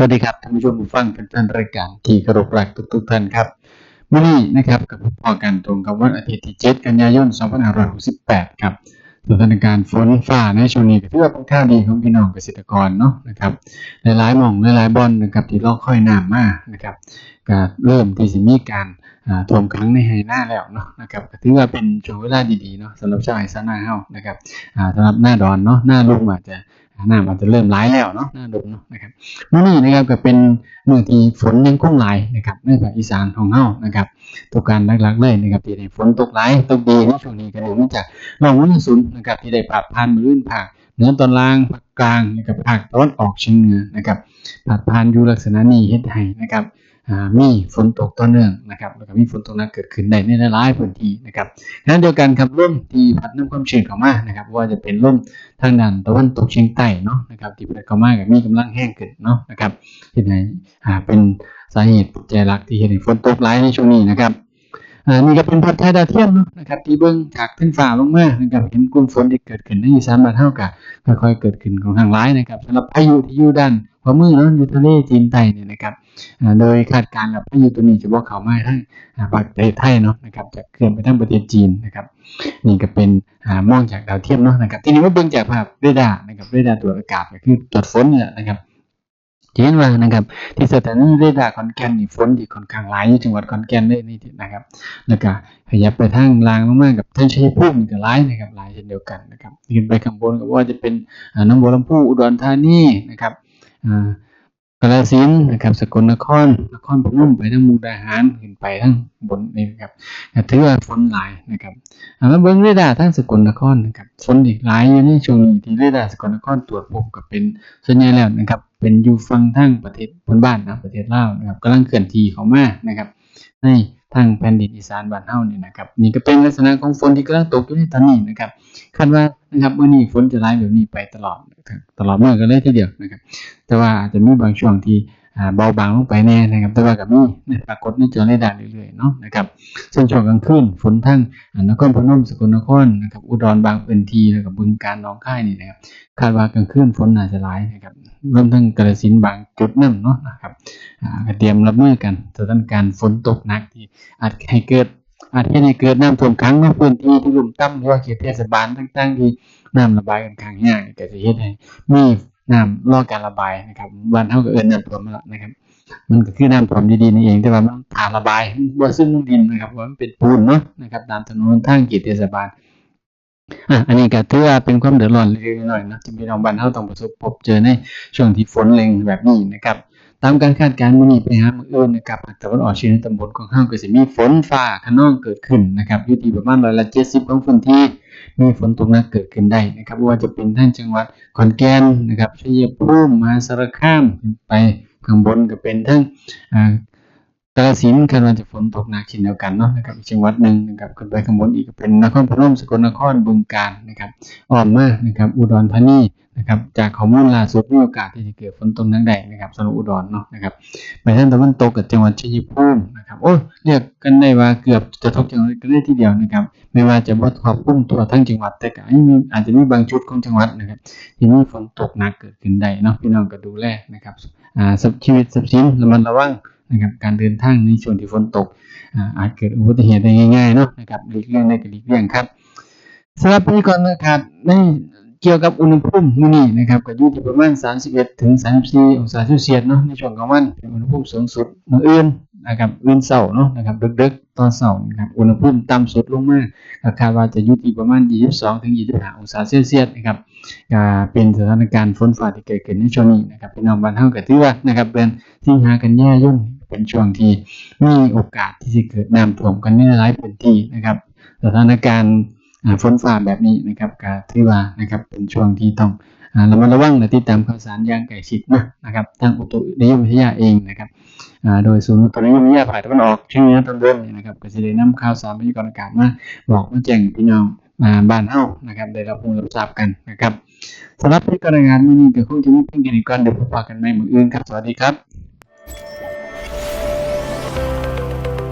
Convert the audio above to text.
สวัสดีครับท่านผู้ชมผู้ฟังแฟนๆรายการที่เคารพรักทุกๆท่านครับวันนี้นะครับกับพอกันตรงกับวันอาทิตย์ที่ 7 กันยายน 2568 ครับสถานการณ์ฝนฟ้าในช่วงนี้ก็ถือว่าเป็นข่าวดีของพี่น้องเกษตรกรเนาะนะครับหลายๆหม่องหลายๆบอนนะครับที่รอคอยน้ำมานะครับก็เริ่มที่สิมีการท่วมขังในไหหน้าแล้วเนาะนะครับถือว่าเป็นช่วงเวลาดีๆเนาะสำหรับชาวไร่ชานาเฮานะครับสำหรับหน้าดอนเนาะหน้าลุ่มอาจจะ น้ำอาจจะเริ่มร้ายแล้วเนาะหน้าดมเนาะนะครับมื้อนี้นะครับก็เป็นมื้อที่ฝนยังคงหลายนะครับในภาคอีสานของเฮานะครับตัวการหลักๆเลยนะครับที่ได้ฝนตกหลายตกดีในช่วงนี้ก็เนื่องจากร่องมรสุมนะครับที่ได้พาดผ่านบริเวณภาคเหนือตอนล่างภาคกลางนะครับภาคตะวันออกเฉียงเหนือนะครับพาดผ่านอยู่ลักษณะนี้เฮ็ดให้นะครับอ่า มีฝนตกต่อเนื่องนะครับแล้วก็มีฝนตกหนักเกิดขึ้นได้ในหลายพื้นที่นะครับขณะเดียวกันครับลมที่พัดนำความชื้นเข้ามานะครับว่าจะเป็นลมทางด้านตะวันตกเฉียงใต้เนาะนะครับที่พัดเข้ามาก็มีกำลังแห้งขึ้นเนาะนะครับเฮ็ดให้อ่าเป็นสาเหตุปัจจัยหลักที่เฮ็ดให้ฝนตกหลายในช่วงนี้นะครับอ่านี่ก็เป็นภาพถ่ายดาวเทียมเนาะนะครับที่เบิ่งจากขึ้นฟ้าลงมานะครับเห็นกลุ่มฝนที่เกิดขึ้นในอีสานบ้านเฮาก็ค่อยๆเกิดขึ้นของทางหลายนะครับสำหรับพายุที่อยู่ด้าน ขวามือเนาะอยู่ทะเลจีนใต้เนี่ยนะครับโดยคาดการณ์ว่าพายุตัวนี้จะบ่เขามาทางอ่าประเทศไทยเนาะนะครับจะเคลื่อนไปทางประเทศจีนนะครับนี่ก็เป็นอ่ามองจากดาวเทียมเนาะนะครับทีนี้มาเบิ่งจากภาพเรดาร์นะครับเรดาร์ตรวจอากาศก็คือตรวจฝนนี่แหละนะครับเห็นว่านะครับที่สถานีเรดาร์ขอนแก่นนี่ฝนที่ค่อนข้างหลายอยู่จังหวัดขอนแก่นเลยนี่นะครับแล้วก็ขยับไปทางลางลงมากับท่างชัยภูมิก็หลายนะครับหลายเช่นเดียวกันนะครับขึ้นไปข้างบนก็ว่าจะเป็นน้องบัวลำพูอุดรธานีนะครับ กาฬสินนะครับ สกลนคร นครพนมไปทั้งมุกดาหารขึ้นไปทั้งบนนี่ครับถือว่าฝนหลายนะครับอ่ามาเบิ้งเรดาร์ทางสกลนครนะครับฝนอีกหลายอยู่ในช่วงนี้ที่เรดาร์สกลนครตรวจพบกับเป็นส่วนใหญ่แล้วนะครับ เป็นอยู่ฟังทั้งประเทศพนบ้านนะประเทศลาวนะครับกำลังเคลื่อนที่เข้ามานะครับ ในทางแผ่นดินอีสานบ้านเฮาเนี่ยนะครับนี่ก็เป็นลักษณะของฝนที่กำลังตกอยู่ในตอนนี้นะครับคาดว่านะครับเมื่อนี้ฝนจะหลายแบบนี้ไปตลอดตลอดมื้อกันเลยทีเดียวนะครับ แต่ว่าอาจจะมีบางช่วงที่ เบาบางลงไปแน่นะครับ แต่ว่าก็มีนะปรากฏในจอเรดาร์เรื่อยๆเนาะนะครับส่วนช่วงกลางคืนฝนทั้งนครพนมสกลนครนะครับอุดรบางพื้นที่แล้วก็บึงกาฬหนองคายนี่นะครับคาดว่ากลางคืนฝนน่าจะหลายนะครับรวมทั้งกาฬสินบางจุดนั่นเนาะนะครับอ่าเตรียมรับมือกันสถานการณ์ฝนตกหนักที่อาจให้เกิดอาจเฮ็ดให้เกิดน้ำท่วมขังในพื้นที่ที่ลุ่มต่ำหรือว่าเขตเทศบาลต่างๆที่น้ำระบายกันข้างยากก็จะเฮ็ดให้มี น้ำรอการระบายนะครับบ้านเฮาก็เอิ้นน้ำท่วมแล้วนะครับ มันก็คือน้ำท่วมดีๆนี่เอง แต่ว่ามันผ่านระบายบ่ซึมลงดินนะครับว่ามันเป็นปูนเนาะนะครับตามถนนทางเขตเทศบาลอะอันนี้ก็ถือว่าเป็นความเดือดร้อนเล็กๆน้อยๆนะที่พี่น้องบ้านเฮาต้องประสบพบเจอในช่วงที่ฝนแรงแบบนี้นะครับ ตามการคาดการณ์มื้อนี้ไปหามื้ออื่นนะครับภาคตะวันออกเฉียงเหนือตำบลของเฮาก็สิมีฝนฟ้าคะนองเกิดขึ้นนะครับอยู่ที่ประมาณร้อยละ70ของพื้นที่มีฝนตกหนักเกิดขึ้นได้นะครับบ่ว่าจะเป็นทางจังหวัดขอนแก่นนะครับชัยภูมิมหาสารคามไปข้างบนก็เป็นทั้งอ่ากาฬสินธุ์คาดว่าจะฝนตกหนักเช่นเดียวกันเนาะนะครับจังหวัดหนึ่งนะครับขึ้นไปข้างบนอีกก็เป็นนครพนมสกลนครบึงกาฬนะครับอ้อมมานะครับอุดรธานี นะครับจากข้อมูลล่าสุดมีโอกาสที่จะเกิดฝนตกหนักได้นะครับสำหรับอุดรเนาะนะครับไปทางตะวันตกกับจังหวัดชัยภูมินะครับโอ้ยเรียกกันได้ว่าเกือบจะทบจังหวัดกันได้ทีเดียวนะครับ ไม่ว่าจะบ่ครอบคลุมทั่วทั้งจังหวัดแต่ก็อาจจะมีบางจุดของจังหวัดนะครับที่มีฝนตกหนักเกิดขึ้นได้เนาะพี่น้องก็ดูแลนะครับอ่าชีวิตทรัพย์สินระมัดระวังนะครับการเดินทางในช่วงที่ฝนตกอ่าอาจเกิดอุบัติเหตุได้ง่ายๆเนาะนะครับหลีกเลี่ยงได้ก็หลีกเลี่ยงครับสำหรับพยากรณ์อากาศใน เกี่ยวกับอุณหภูมิมื้อนี้นะครับก็อยู่ที่ประมาณ 31 ถึง 34 องศาเซลเซียสเนาะในช่วงกลางวันเป็นอุณหภูมิสูงสุดมื้ออื่นนะครับอื่นเช้าเนาะนะครับดึกๆตอนเช้านะครับอุณหภูมิต่ำสุดลงมากคาดว่าจะอยู่ที่ประมาณ 22 ถึง 25 องศาเซลเซียสนะครับก็เป็นสถานการณ์ฝนฟ้าที่เกิดขึ้นในช่วงนี้นะครับพี่น้องบ้านเฮาก็ถือว่านะครับเดือนสิงหากันยายนเป็นช่วงที่มีโอกาสที่จะเกิดน้ำท่วมกันในหลายพื้นที่นะครับสถานการณ์ ฝนฟ้าแบบนี้นะครับก็ถือว่านะครับเป็นช่วงที่ต้องอ่าระมัดระวังและติดตามข่าวสารอย่างใกล้ชิดนะนะครับทางอุตุนิยมวิทยาเองนะครับโดยศูนย์อุตุนิยมวิทยาภาคตะวันออกเฉียงนือตอนบนเนี่ยนะครับก็จะได้นำข่าวสารพยากรณ์อากาศมาบอกมาแจ้งพี่น้องบ้านเฮานะครับได้รับรู้รับทราบกันนะครับสำหรับพยากรณ์อากาศมื้อนี้ก็คงจะมีเพียงแค่นี้ก่อนเดี๋ยวพบกันใหม่มื้ออื่นครับสวัสดีครับ